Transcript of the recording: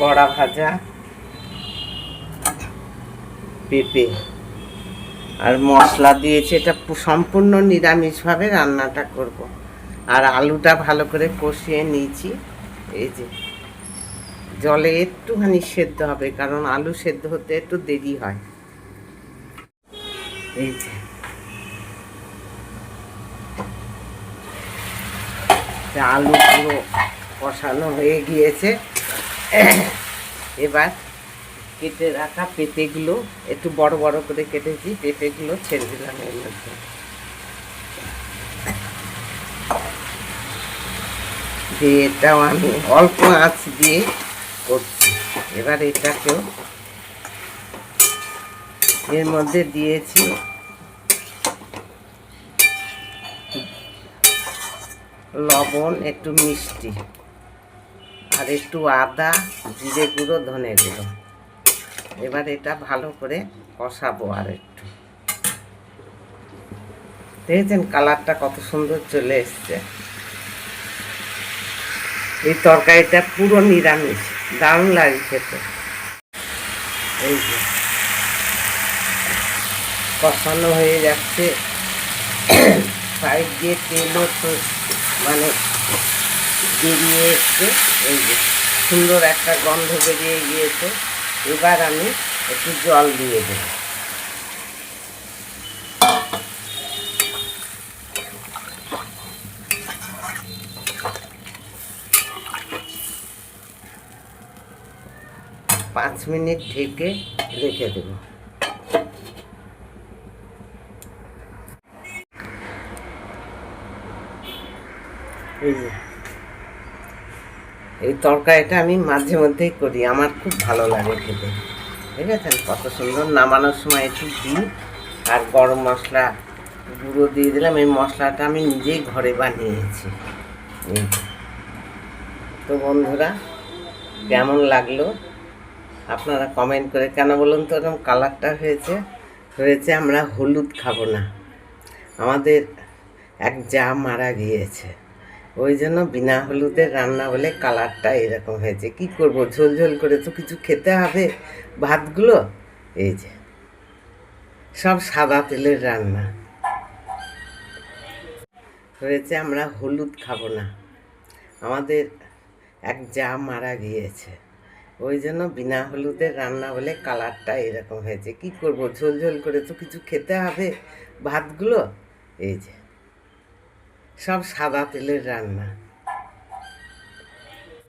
বড়া ভাজা, পেঁপে আর মশলা দিয়েছে। এটা সম্পূর্ণ নিরামিষভাবে রান্নাটা করব। আর আলুটা ভালো করে কষিয়ে নিয়েছি। এই যে, জলে একটুখানি সেদ্ধ হবে, কারণ আলু সেদ্ধ হতে একটু দেরি হয়। এই যে আলু পুরো কষানো হয়ে গিয়েছে। এবার কেটে রাখা পেঁপেগুলো, একটু বড় বড় করে কেটেছি, পেঁপেগুলো ছেড়ে দিলাম এর মধ্যে। দিয়ে এটাও আমি অল্প আঁচ দিয়ে করছি। এবার এটাকেও এর মধ্যে দিয়েছি লবণ, একটু মিষ্টি। আর একটু আদা, জিরে গুঁড়ো, ধনে গুঁড়ো। এবার এটা ভালো করে কষাবো আর একটু। দেখেছেন কালারটা কত সুন্দর চলে এসছে। এই তরকারিটা পুরো নিরামিষ, দারুণ লাগে খেতে। এই যে, কষানো হয়ে যাচ্ছে। সাইড দিয়ে তেলও মানে বেরিয়ে এসছে এই যে সুন্দর একটা গন্ধ বেরিয়ে গিয়েছে, এবার আমি একটু জল দিয়ে দেব। পাঁচ মিনিট ঢেকে রেখে দেবো। এই যে এই তরকারিটা আমি মাঝে মধ্যেই করি, আমার খুব ভালো লাগে খেতে। ঠিক আছে? কত সুন্দর নামানোর সময় একটু দিই, আর গরম মশলা গুঁড়ো দিয়ে দিলাম, এই মশলাটা আমি নিজেই ঘরে বানিয়েছি। তো বন্ধুরা, কেমন লাগল? আপনারা কমেন্ট করে কেন বলুন তো, এরকম কালারটা হয়েছে? হয়েছে আমরা হলুদ খাব না। আমাদের এক যা মারা গিয়েছে। ওই জন্য বিনা হলুদের রান্না বলে কালারটা এরকম হয়েছে। কি করব? ঝোল ঝোল করে তো কিছু খেতে হবে? ভাতগুলো? এই যে, সব সাদা তেলের রান্না। হয়েছে আমরা হলুদ খাব না। আমাদের এক যা মারা গিয়েছে। ওই জন্য বিনা হলুদের রান্না বলে কালারটা এরকম হয়েছে। কি করব? ঝোল ঝোল করে তো কিছু খেতে হবে? ভাতগুলো? এই যে সব সাদা তেলের রান্না।